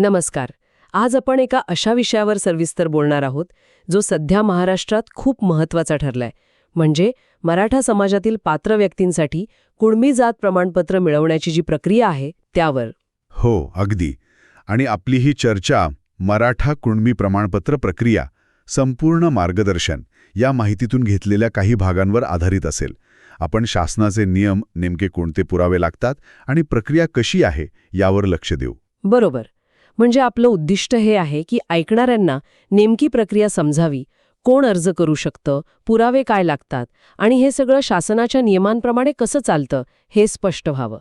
नमस्कार. आज आपण एका अशा विषयावर सविस्तर बोलणार आहोत जो सध्या महाराष्ट्रात खूप महत्त्वाचा ठरलाय. म्हणजे मराठा समाजातील पात्र व्यक्तींसाठी कुणबी जात प्रमाणपत्र मिळवण्याची जी प्रक्रिया आहे त्यावर. हो अगदी. आणि आपली ही चर्चा मराठा कुणबी प्रमाणपत्र प्रक्रिया संपूर्ण मार्गदर्शन या माहितीतून घेतलेल्या काही भागांवर आधारित असेल. आपण शासनाचे नियम नेमके कोणते पुरावे लागतात आणि प्रक्रिया कशी आहे यावर लक्ष देऊ. बरोबर. म्हणजे आपलं उद्दिष्ट हे आहे की ऐकणाऱ्यांना नेमकी प्रक्रिया समजावी कोण अर्ज करू शकतं पुरावे काय लागतात आणि हे सगळं शासनाच्या नियमांप्रमाणे कसं चालतं हे स्पष्ट व्हावं.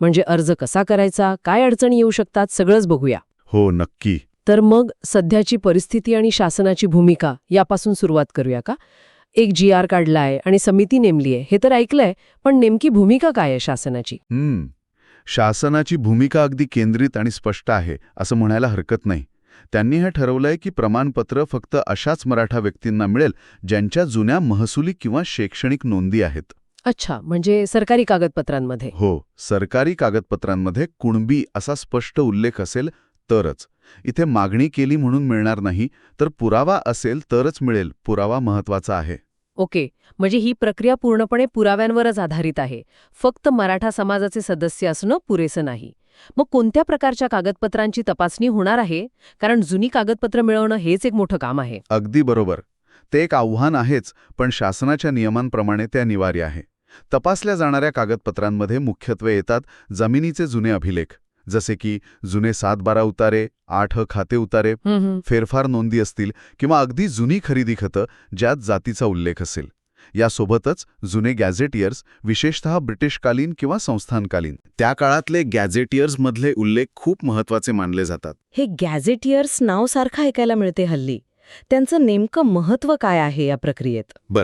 म्हणजे अर्ज कसा करायचा काय अडचणी येऊ शकतात सगळंच बघूया. हो नक्की. तर मग सध्याची परिस्थिती आणि शासनाची भूमिका यापासून सुरुवात करूया का? एक जी आर काढलाय आणि समिती नेमलीय हे तर ऐकलंय पण नेमकी भूमिका काय आहे शासनाची? शासनाची भूमिका अगदी केंद्रित आणि स्पष्ट आहे असं म्हणायला हरकत नाही. त्यांनी हे ठरवलंय की प्रमाणपत्र फक्त अशाच मराठा व्यक्तींना मिळेल ज्यांच्या जुन्या महसुली किंवा शैक्षणिक नोंदी आहेत. अच्छा म्हणजे सरकारी कागदपत्रांमध्ये. हो सरकारी कागदपत्रांमध्ये कुणबी असा स्पष्ट उल्लेख असेल तरच. इथे मागणी केली म्हणून मिळणार नाही तर पुरावा असेल तरच मिळेल पुरावा महत्त्वाचा आहे. ओके म्हणजे ही प्रक्रिया पूर्णपणे पुराव्यांवरच आधारित आहे. फक्त मराठा समाजाचे सदस्य असणं पुरेसं नाही. मग कोणत्या प्रकारच्या कागदपत्रांची तपासणी होणार आहे? कारण जुनी कागदपत्र मिळवणं हेच एक मोठं काम आहे. अगदी बरोबर. ते एक आव्हान आहेच पण शासनाच्या नियमांप्रमाणे ते अनिवार्य आहे. तपासल्या जाणाऱ्या कागदपत्रांमध्ये मुख्यत्वे येतात जमिनीचे जुने अभिलेख. जसे की जुने सात बारा उतारे आठ खाते उतारे फेरफार नोंदी असतील किंवा अगदी जुनी खरेदी खतं ज्यात जातीचा उल्लेख असेल. यासोबतच जुने गॅझेटियर्स विशेषतः ब्रिटिशकालीन किंवा संस्थानकालीन त्या काळातले गॅझेटियर्समधले उल्लेख खूप महत्त्वाचे मानले जातात. हे गॅझेटियर्स नाव सारखं ऐकायला मिळते हल्ली. त्यांचं नेमकं महत्त्व काय आहे या प्रक्रियेत?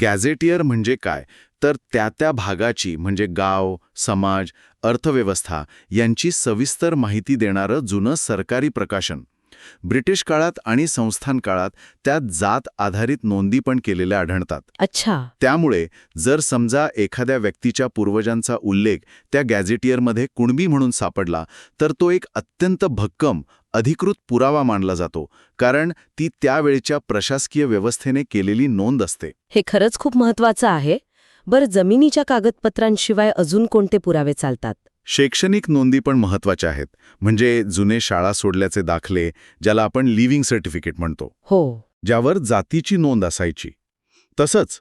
गॅझेटियर म्हणजे काय? तर त्या त्या भागाची म्हणजे गाव समाज अर्थव्यवस्था यांची सविस्तर माहिती देणारं जुनं सरकारी प्रकाशन. ब्रिटिश काळात आणि संस्थान काळात त्यात जात आधारित नोंदी पण केलेल्या आढळतात. अच्छा. त्यामुळे जर समजा एखाद्या व्यक्तीच्या पूर्वजांचा उल्लेख त्या गॅझेटियरमध्ये कुणबी म्हणून सापडला तर तो एक अत्यंत भक्कम अधिकृत पुरावा मानला जातो कारण ती त्यावेळच्या प्रशासकीय व्यवस्थेने केलेली नोंद असते. हे खरंच खूप महत्वाचं आहे. बरं जमिनीच्या कागदपत्रांशिवाय अजून कोणते पुरावे चालतात? शैक्षणिक नोंदी पण महत्त्वाच्या आहेत. म्हणजे जुने शाळा सोडल्याचे दाखले ज्याला आपण लिव्हिंग सर्टिफिकेट म्हणतो. हो. ज्यावर जातीची नोंद असायची. तसंच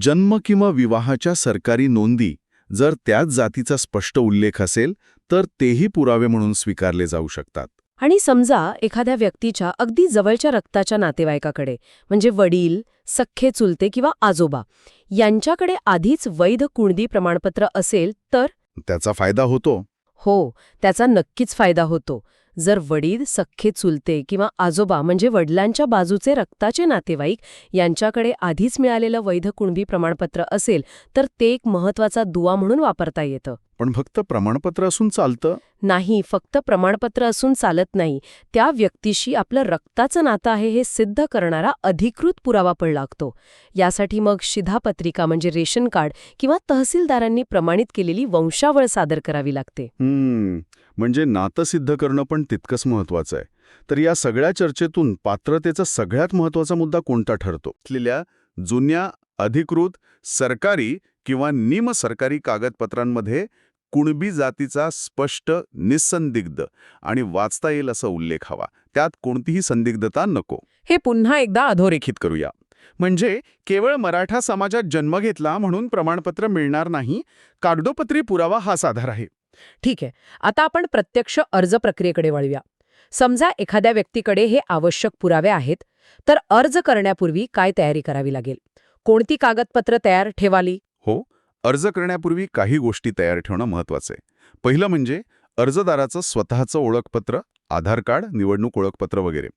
जन्म किंवा विवाहाच्या सरकारी नोंदी जर त्याच जातीचा स्पष्ट उल्लेख असेल तर तेही पुरावे म्हणून स्वीकारले जाऊ शकतात. आणि समजा एखाद्या व्यक्तीच्या अगदी जवळच्या रक्ताच्या नातेवाईकाकडे म्हणजे वडील सख्खे चुलते किंवा आजोबा यांच्याकडे आधीच वैध कुणबी प्रमाणपत्र असेल तर? त्याचा फायदा होतो. हो त्याचा नक्कीच फायदा होतो. जर वडील सख्खे चुलते किंवा आजोबा म्हणजे वडिलांच्या बाजूचे रक्ताचे नातेवाईक यांच्याकडे आधीच मिळालेलं वैध कुणबी प्रमाणपत्र असेल तर ते एक महत्त्वाचा दुवा म्हणून वापरता येतं. पण फक्त प्रमाणपत्र असून चालतं? नाही फक्त प्रमाणपत्र असून चालत नाही. त्या व्यक्तीशी आपलं रक्ताचं नातं आहे हे सिद्ध करणारा अधिकृत पुरावा पण लागतो. यासाठी मग शिधापत्रिका म्हणजे रेशन कार्ड किंवा तहसीलदारांनी प्रमाणित केलेली वंशावळ सादर करावी लागते. हम्म म्हणजे नातं सिद्ध करणं पण तितकंच महत्वाचं आहे. तर या सगळ्या चर्चेतून पात्रतेचा सगळ्यात महत्त्वाचा मुद्दा कोणता ठरतो? असलेल्या जुन्या अधिकृत सरकारी किंवा निमसरकारी कागदपत्रांमध्ये कुणबी जातीचा स्पष्ट निसंदिग्ध आणि वाचता येईल असा उल्लेख हवा. त्यात कोणतीही संदिग्धता नको. हे पुन्हा एकदा अधोरेखित करूया. म्हणजे केवळ मराठा समाजात जन्म घेतला म्हणून प्रमाणपत्र मिळणार नाही कागदोपत्री पुरावा हाच आधार आहे. ठीक आहे. आता आपण प्रत्यक्ष अर्ज प्रक्रियेकडे वळूया. समजा एखाद्या व्यक्तीकडे हे आवश्यक पुरावे आहेत तर अर्ज करण्यापूर्वी काय तयारी करावी लागेल? कोणती कागदपत्र तयार ठेवाली? हो. अर्ज करण्यापूर्वी काही गोष्टी तयार ठेवणं महत्वाचं आहे. पहिलं म्हणजे अर्जदाराचं स्वतःचं ओळखपत्र आधार कार्ड निवडणूक ओळखपत्र वगैरे.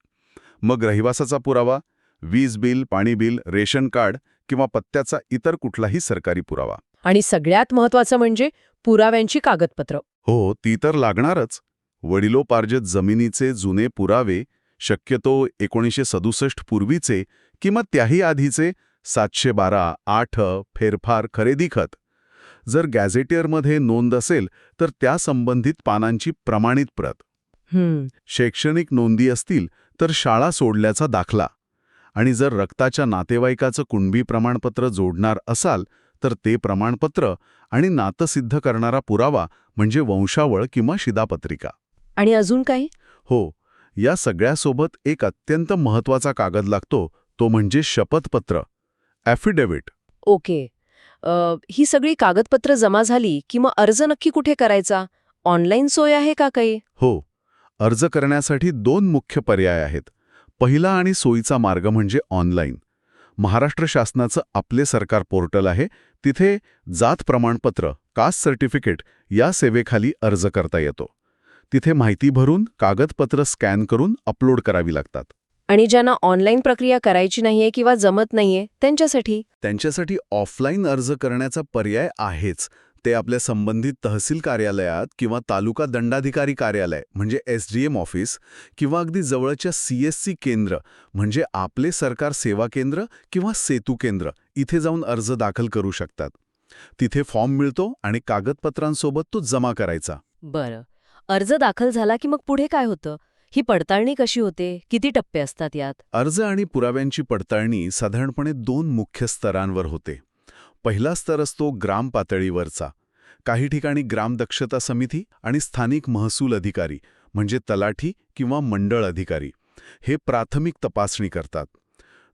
मग रहिवासाचा पुरावा वीज बिल पाणी बिल रेशन कार्ड किंवा पत्त्याचा इतर कुठलाही सरकारी पुरावा. आणि सगळ्यात महत्वाचं म्हणजे पुराव्यांची कागदपत्र. हो ती तर लागणारच. वडिलोपार्जित जमिनीचे जुने पुरावे शक्यतो एकोणीसशे सदुसष्ट पूर्वीचे किंवा त्याही आधीचे सातशे बारा आठ फेरफार खरेदी खत. जर गॅझेटियरमध्ये नोंद असेल तर त्या संबंधित पानांची प्रमाणित प्रत. शैक्षणिक नोंदी असतील तर शाळा सोडल्याचा दाखला. आणि जर रक्ताच्या नातेवाईकाचं कुणबी प्रमाणपत्र जोडणार असाल तर ते प्रमाणपत्र आणि नातं सिद्ध करणारा पुरावा म्हणजे वंशावळ किंवा शिधापत्रिका. आणि अजून काही? हो या सगळ्यासोबत एक अत्यंत महत्त्वाचा कागद लागतो तो म्हणजे शपथपत्र. Affidavit okay. ही सगळी कागदपत्र जमा झाली की मग अर्ज नक्की कुठे करायचा? ऑनलाईन सोय आहे का काही? हो. अर्ज करण्यासाठी दोन मुख्य पर्याय आहेत. पहिला आणि सोयीचा मार्ग म्हणजे ऑनलाईन. महाराष्ट्र शासनाचं आपले सरकार पोर्टल आहे. तिथे जात प्रमाणपत्र कास्ट सर्टिफिकेट या सेवेखाली अर्ज करता येतो. तिथे माहिती भरून कागदपत्र स्कॅन करून अपलोड करावी लागतात. आणि ज्यांना ऑनलाईन प्रक्रिया करायची नाहीये किंवा जमत नाहीये त्यांच्यासाठी? त्यांच्यासाठी ऑफलाईन अर्ज करण्याचा पर्याय आहेच. ते आपल्या संबंधित तहसील कार्यालयात किंवा तालुका दंडाधिकारी कार्यालय म्हणजे एस डी एम ऑफिस किंवा अगदी जवळच्या सी एस सी केंद्र म्हणजे आपले सरकार सेवा केंद्र किंवा सेतू केंद्र इथे जाऊन अर्ज दाखल करू शकतात. तिथे फॉर्म मिळतो आणि कागदपत्रांसोबत तो जमा करायचा. बरं. अर्ज दाखल झाला की मग पुढे काय होतं? ही पडताळणी कशी होते? किती टप्पे असतात यात? अर्ज आणि पुराव्यांची पडताळणी साधारणपणे दोन मुख्य स्तरांवर होते. पहिला स्तर असतो ग्राम पातळीवरचा. काही ठिकाणी ग्राम दक्षता समिती आणि स्थानिक महसूल अधिकारी म्हणजे तलाठी किंवा मंडळ अधिकारी हे प्राथमिक तपासणी करतात.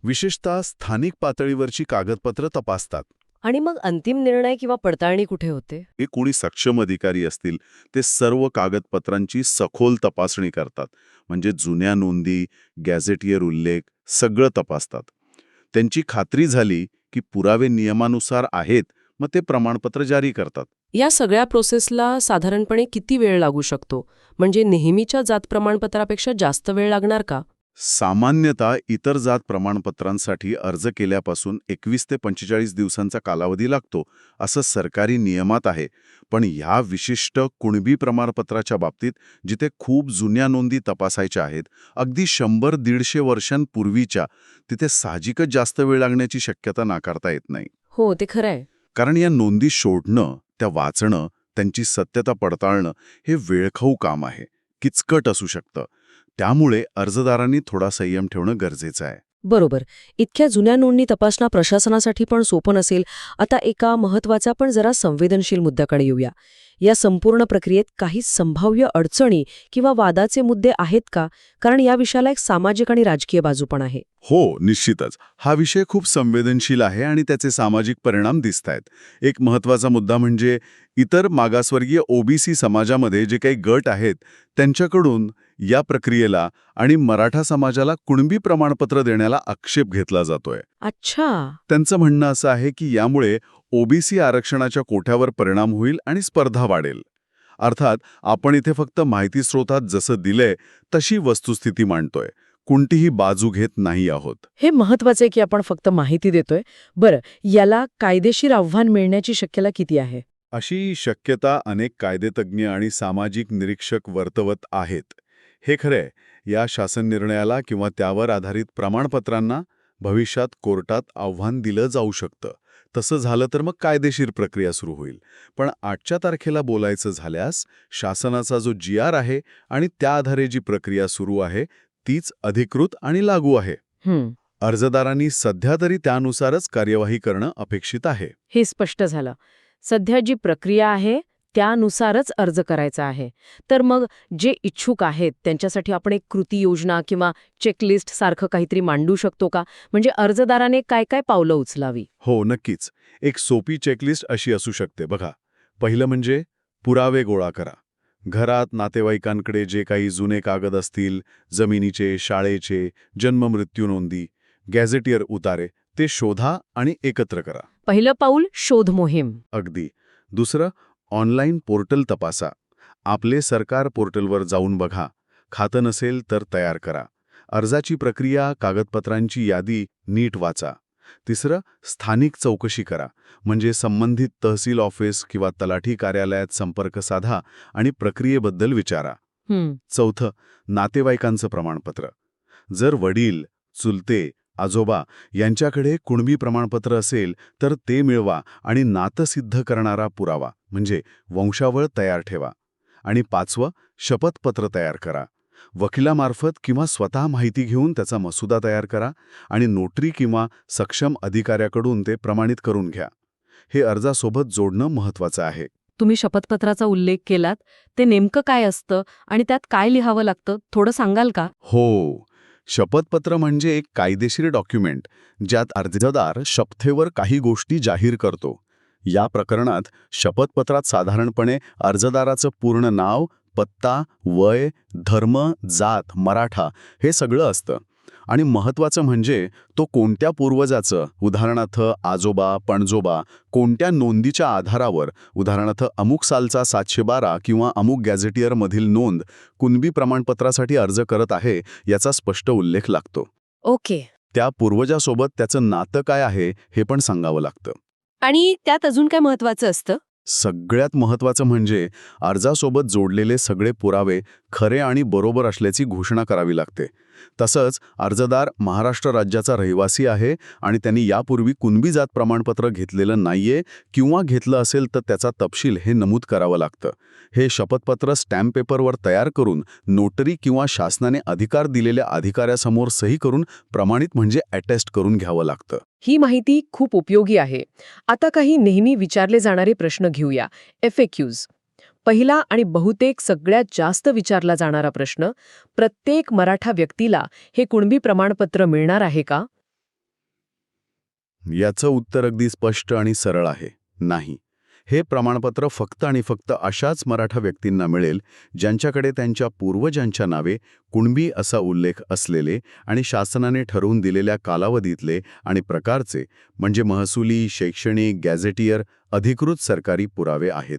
विशेषतः स्थानिक पातळीवरची कागदपत्र तपासतात. आणि मग अंतिम निर्णय किंवा पडताळणी कुठे होते? हे कोणी सक्षम अधिकारी असतील ते सर्व कागदपत्रांची सखोल तपासणी करतात. म्हणजे जुन्या नोंदी गॅझेटियर उल्लेख सगळं तपासतात. त्यांची खात्री झाली की पुरावे नियमानुसार आहेत मग ते प्रमाणपत्र जारी करतात. या सगळ्या प्रोसेसला साधारणपणे किती वेळ लागू शकतो? म्हणजे नेहमीच्या जात प्रमाणपत्रापेक्षा जास्त वेळ लागणार का? सामान्यतः इतर जात प्रमाणपत्रांसाठी अर्ज केल्यापासून एकवीस ते पंचेचाळीस दिवसांचा कालावधी लागतो असं सरकारी नियमात आहे. पण ह्या विशिष्ट कुणबी प्रमाणपत्राच्या बाबतीत जिथे खूप जुन्या नोंदी तपासायच्या आहेत अगदी शंभर दीडशे वर्षांपूर्वीच्या तिथे साहजिकच जास्त वेळ लागण्याची शक्यता नाकारता येत नाही. हो ते खरं आहे. कारण या नोंदी शोधणं त्या वाचणं त्यांची सत्यता पडताळणं हे वेळखाऊ काम आहे. किचकट असू शकतं. त्यामुळे अर्जदारांनी थोडा संयम ठेवणं गरजेचं आहे. बरोबर. इतक्या जुन्या नोंदणी तपासणं प्रशासनासाठी पण सोपं नसेल आता एका महत्त्वाचा पण जरा संवेदनशील मुद्द्याकडे येऊया. या संपूर्ण प्रक्रियेत काही संभाव्य अडचणी किंवा वादाचे मुद्दे आहेत का? कारण या विषयाला एक सामाजिक आणि राजकीय बाजू पण आहे. हो निश्चितच. हा विषय खूप संवेदनशील आहे आणि त्याचे सामाजिक परिणाम दिसत आहेत एक महत्त्वाचा मुद्दा म्हणजे इतर मागासवर्गीय ओबीसी समाजामध्ये जे काही गट आहेत त्यांच्याकडून या प्रक्रियेला आणि मराठा समाजाला कुणबी प्रमाणपत्र देण्याला आक्षेप घेतला जातोय. अच्छा. त्यांचं म्हणणं असं आहे की यामुळे ओबीसी आरक्षणाच्या कोठ्यावर परिणाम होईल आणि स्पर्धा वाढेल. अर्थात आपण इथे फक्त माहिती स्रोतात जसं दिलंय तशी वस्तुस्थिती मांडतोय. कोणतीही बाजू घेत नाही आहोत. हे महत्वाचं आहे की आपण फक्त माहिती देतोय. बरं याला कायदेशीर आव्हान मिळण्याची शक्यता किती आहे? अशी शक्यता अनेक कायदेतज्ञ आणि सामाजिक निरीक्षक वर्तवत आहेत. हे खरंय या शासन निर्णयाला किंवा त्यावर आधारित प्रमाणपत्रांना भविष्यात कोर्टात आव्हान दिलं जाऊ शकतं. तसं झालं तर मग कायदेशीर प्रक्रिया सुरू होईल. पण आजच्या तारखेला बोलायचं झाल्यास शासनाचा जो जी आर आहे आणि त्या आधारे जी प्रक्रिया सुरू आहे तीच अधिकृत आणि लागू आहे. अर्जदारांनी सध्या तरी त्यानुसारच कार्यवाही करणं अपेक्षित आहे. हे स्पष्ट झालं. सध्या जी प्रक्रिया आहे त्यानुसारच अर्ज करायचा आहे. तर मग जे इच्छुक आहेत त्यांच्यासाठी आपण एक कृती योजना किंवा चेकलिस्ट सारखं काहीतरी मांडू शकतो का? म्हणजे अर्जदाराने काय काय पावलं उचलावी? हो नक्कीच. एक सोपी चेकलिस्ट अशी असू शकते. बघा पहिलं म्हणजे पुरावे गोळा करा. घरात नातेवाईकांकडे जे काही जुने कागद असतील जमिनीचे शाळेचे जन्ममृत्यू नोंदी गॅझेटियर उतारे ते शोधा आणि एकत्र करा. पहिलं पाऊल शोध मोहीम. अगदी. दुसरं ऑनलाईन पोर्टल तपासा. आपले सरकार पोर्टलवर जाऊन बघा. खातं नसेल तर तयार करा. अर्जाची प्रक्रिया कागदपत्रांची यादी नीट वाचा. तिसरं स्थानिक चौकशी करा. म्हणजे संबंधित तहसील ऑफिस किंवा तलाठी कार्यालयात संपर्क साधा आणि प्रक्रियेबद्दल विचारा. चौथं नातेवाईकांचं प्रमाणपत्र. जर वडील चुलते आजोबा यांच्याकडे कुणबी प्रमाणपत्र असेल तर ते मिळवा आणि नातं सिद्ध करणारा पुरावा म्हणजे वंशावळ तयार ठेवा. आणि पाचवं शपथपत्र तयार करा. वकिलामार्फत किंवा स्वतः माहिती घेऊन त्याचा मसुदा तयार करा आणि नोटरी किंवा सक्षम अधिकाऱ्याकडून ते प्रमाणित करून घ्या. हे अर्जासोबत जोडणं महत्वाचं आहे. तुम्ही शपथपत्राचा उल्लेख केलात ते नेमकं काय असतं आणि त्यात काय लिहावं लागतं थोडं सांगाल का? हो. शपथपत्र म्हणजे एक कायदेशीर डॉक्युमेंट ज्यात अर्जदार शपथेवर काही गोष्टी जाहीर करतो. या प्रकरणात शपथपत्रात साधारणपणे अर्जदाराचं पूर्ण नाव पत्ता वय धर्म जात मराठा हे सगळं असतं. आणि महत्वाचं म्हणजे तो कोणत्या पूर्वजाचं उदाहरणार्थ आजोबा पणजोबा कोणत्या नोंदीच्या आधारावर उदाहरणार्थ अमुक सालचा सातशे बारा किंवा अमुक गॅझेटियरमधील नोंद कुणबी प्रमाणपत्रासाठी अर्ज करत आहे याचा स्पष्ट उल्लेख लागतो. ओके. त्या पूर्वजासोबत त्याचं नातं काय आहे हे पण सांगावं लागतं. आणि त्यात अजून काय महत्वाचं असतं? सगळ्यात महत्त्वाचं म्हणजे अर्जासोबत जोडलेले सगळे पुरावे खरे आणि बरोबर असल्याची घोषणा करावी लागते. तसंच अर्जदार महाराष्ट्र राज्याचा रहिवासी आहे आणि त्यांनी यापूर्वी कुणबी जात प्रमाणपत्र घेतलेलं नाहीये किंवा घेतलं असेल तर त्याचा तपशील हे नमूद करावं लागतं. हे शपथपत्र स्टॅम्प पेपरवर तयार करून नोटरी किंवा शासनाने अधिकार दिलेल्या अधिकाऱ्यासमोर सही करून प्रमाणित म्हणजे अटेस्ट करून घ्यावं लागतं. ही माहिती खूप उपयोगी आहे. आता काही नेहमी विचारले जाणारे प्रश्न घेऊया. एफएक्यूज पहिला आणि बहुतेक सगळ्यात जास्त विचारला जाणारा प्रश्न प्रत्येक मराठा व्यक्तीला हे कुणबी प्रमाणपत्र मिळणार आहे का? याचं उत्तर अगदी स्पष्ट आणि सरळ आहे. नाही. हे प्रमाणपत्र फक्त आणि फक्त अशाच मराठा व्यक्तींना मिळेल ज्यांच्याकडे त्यांच्या पूर्वजांच्या नावे कुणबी असा उल्लेख असलेले आणि शासनाने ठरवून दिलेल्या कालावधीतले आणि प्रकारचे म्हणजे महसुली शैक्षणिक गॅझेटियर अधिकृत सरकारी पुरावे आहेत.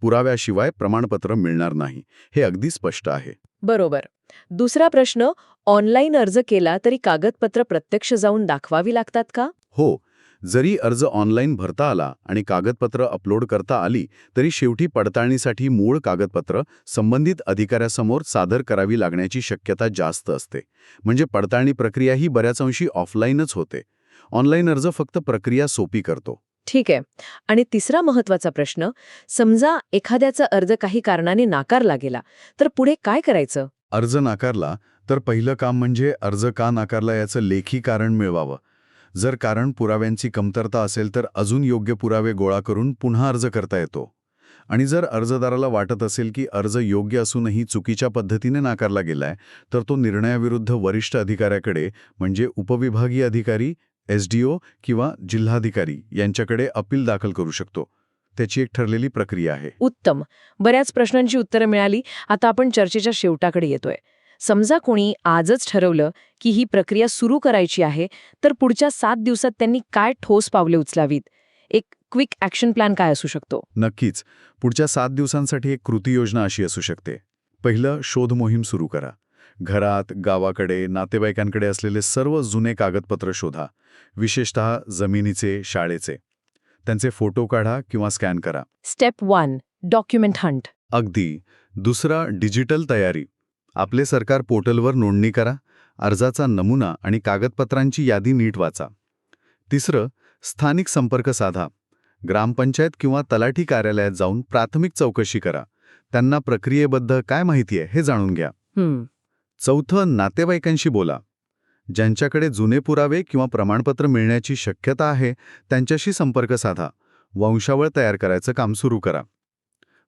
पुराव्याशिवाय प्रमाणपत्र मिळणार नाही हे अगदी स्पष्ट आहे. बरोबर. दुसरा प्रश्न ऑनलाईन अर्ज केला तरी कागदपत्र प्रत्यक्ष जाऊन दाखवावी लागतात का? हो. जरी अर्ज ऑनलाईन भरता आला आणि कागदपत्र अपलोड करता आली तरी शेवटी पडताळणीसाठी मूळ कागदपत्र संबंधित अधिकाऱ्यासमोर सादर करावी लागण्याची शक्यता जास्त असते. म्हणजे पडताळणी प्रक्रिया ही बऱ्याच अंशी ऑफलाईनच होते. ऑनलाईन अर्ज फक्त प्रक्रिया सोपी करतो. ठीक आहे. आणि तिसरा महत्त्वाचा प्रश्न समजा एखाद्याचा अर्ज काही कारणाने नाकारला गेला तर पुढे काय करायचं? अर्ज नाकारला तर पहिलं काम म्हणजे अर्ज का नाकारला याचं लेखी कारण मिळवावं. जर कारण पुराव्यांची कमतरता असेल तर अजून योग्य पुरावे गोळा करून पुन्हा अर्ज करता येतो. आणि जर अर्जदाराला वाटत असेल की अर्ज योग्य असूनही चुकीच्या पद्धतीने नाकारला गेलाय तर तो निर्णयाविरुद्ध वरिष्ठ अधिकाऱ्याकडे म्हणजे उपविभागीय अधिकारी एसडीओ किंवा जिल्हाधिकारी यांच्याकडे अपील दाखल करू शकतो. त्याची एक ठरलेली प्रक्रिया आहे. उत्तम. बऱ्याच प्रश्नांची उत्तरं मिळाली. आता आपण चर्चेच्या शेवटाकडे येतोय. समजा कोणी आजच ठरवलं की ही प्रक्रिया सुरू करायची आहे तर पुढच्या सात दिवसात त्यांनी काय ठोस पावले उचलावीत? एक क्विक ॲक्शन प्लॅन काय असू शकतो? नक्कीच. पुढच्या सात दिवसांसाठी एक कृती योजना अशी असू शकते. पहिलं शोध मोहीम सुरू करा. घरात गावाकडे नातेवाईकांकडे असलेले सर्व जुने कागदपत्र शोधा. विशेषतः जमिनीचे शाळेचे. त्यांचे फोटो काढा किंवा स्कॅन करा. स्टेप वन डॉक्युमेंट हंट. अगदी. दुसरा डिजिटल तयारी. आपले सरकार पोर्टलवर नोंदणी करा अर्जाचा नमुना आणि कागदपत्रांची यादी नीट वाचा. तिसरं स्थानिक संपर्क साधा. ग्रामपंचायत किंवा तलाठी कार्यालयात जाऊन प्राथमिक चौकशी करा. त्यांना प्रक्रियेबद्दल काय माहिती आहे हे जाणून घ्या. चौथं नातेवाईकांशी बोला. ज्यांच्याकडे जुने पुरावे किंवा प्रमाणपत्र मिळण्याची शक्यता आहे त्यांच्याशी संपर्क साधा. वंशावळ तयार करायचं काम सुरू करा.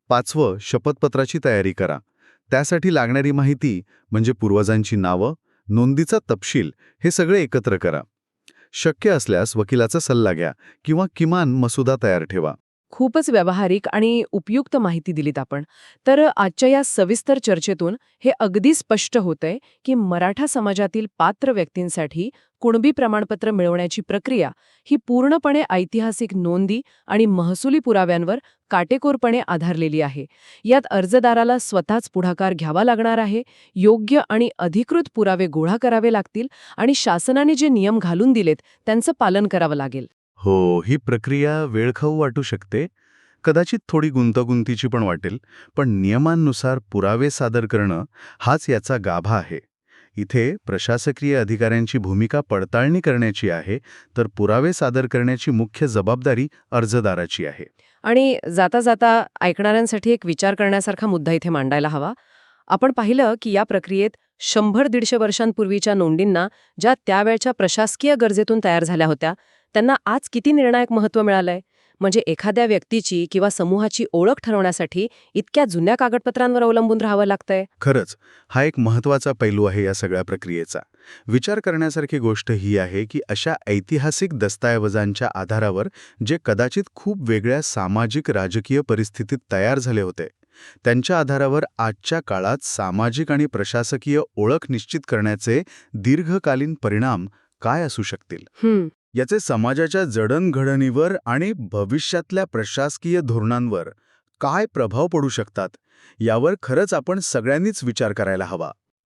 पाचवं शपथपत्राची तयारी करा. त्यासाठी लागणारी माहिती म्हणजे पूर्वजांची नावं नोंदीचा तपशील हे सगळे एकत्र करा. शक्य असल्यास वकिलाचा सल्ला घ्या किंवा किमान मसुदा तयार ठेवा. खूपच व्यावहारिक आणि उपयुक्त माहिती दिलीत आपण. तर आजच्या या सविस्तर चर्चेतून हे अगदी स्पष्ट होतंय की मराठा समाजातील पात्र व्यक्तींसाठी कुणबी प्रमाणपत्र मिळवण्याची प्रक्रिया ही पूर्णपणे ऐतिहासिक नोंदी आणि महसुली पुराव्यांवर काटेकोरपणे आधारलेली आहे. यात अर्जदाराला स्वतःच पुढाकार घ्यावा लागणार आहे योग्य आणि अधिकृत पुरावे गोळा करावे लागतील आणि शासनाने जे नियम घालून दिलेत त्यांचं पालन करावं लागेल. हो ही प्रक्रिया वेळखाऊ वाटू शकते. कदाचित थोडी गुंतागुंतीची पण वाटेल पण नियमांनुसार पुरावे सादर करणं हाच याचा गाभा आहे. इथे प्रशासकीय अधिकाऱ्यांची भूमिका पडताळणी करण्याची आहे तर पुरावे सादर करण्याची मुख्य जबाबदारी अर्जदाराची आहे. आणि जाता जाता ऐकणाऱ्यांसाठी एक विचार करण्यासारखा मुद्दा इथे मांडायला हवा. आपण पाहिलं की या प्रक्रियेत शंभर दीडशे वर्षांपूर्वीच्या नोंदींना ज्या त्यावेळच्या प्रशासकीय गरजेतून तयार झाल्या होत्या त्यांना आज किती निर्णायक महत्त्व मिळालंय? म्हणजे एखाद्या व्यक्तीची किंवा समूहाची ओळख ठरवण्यासाठी इतक्या जुन्या कागदपत्रांवर अवलंबून राहावं लागतंय? खरंच हा एक महत्त्वाचा पैलू आहे या सगळ्या प्रक्रियेचा. विचार करण्यासारखी गोष्ट ही आहे की अशा ऐतिहासिक दस्तऐवजांच्या आधारावर जे कदाचित खूप वेगळ्या सामाजिक राजकीय परिस्थितीत तयार झाले होते त्यांच्या आधारावर आजच्या काळात सामाजिक आणि प्रशासकीय ओळख निश्चित करण्याचे दीर्घकालीन परिणाम काय असू शकतील? याचे समाजाच्या जडणघडणीवर आणि भविष्यातल्या प्रशासकीय धोरणांवर काय प्रभाव पडू शकतात यावर खरंच आपण सगळ्यांनीच विचार करायला हवा.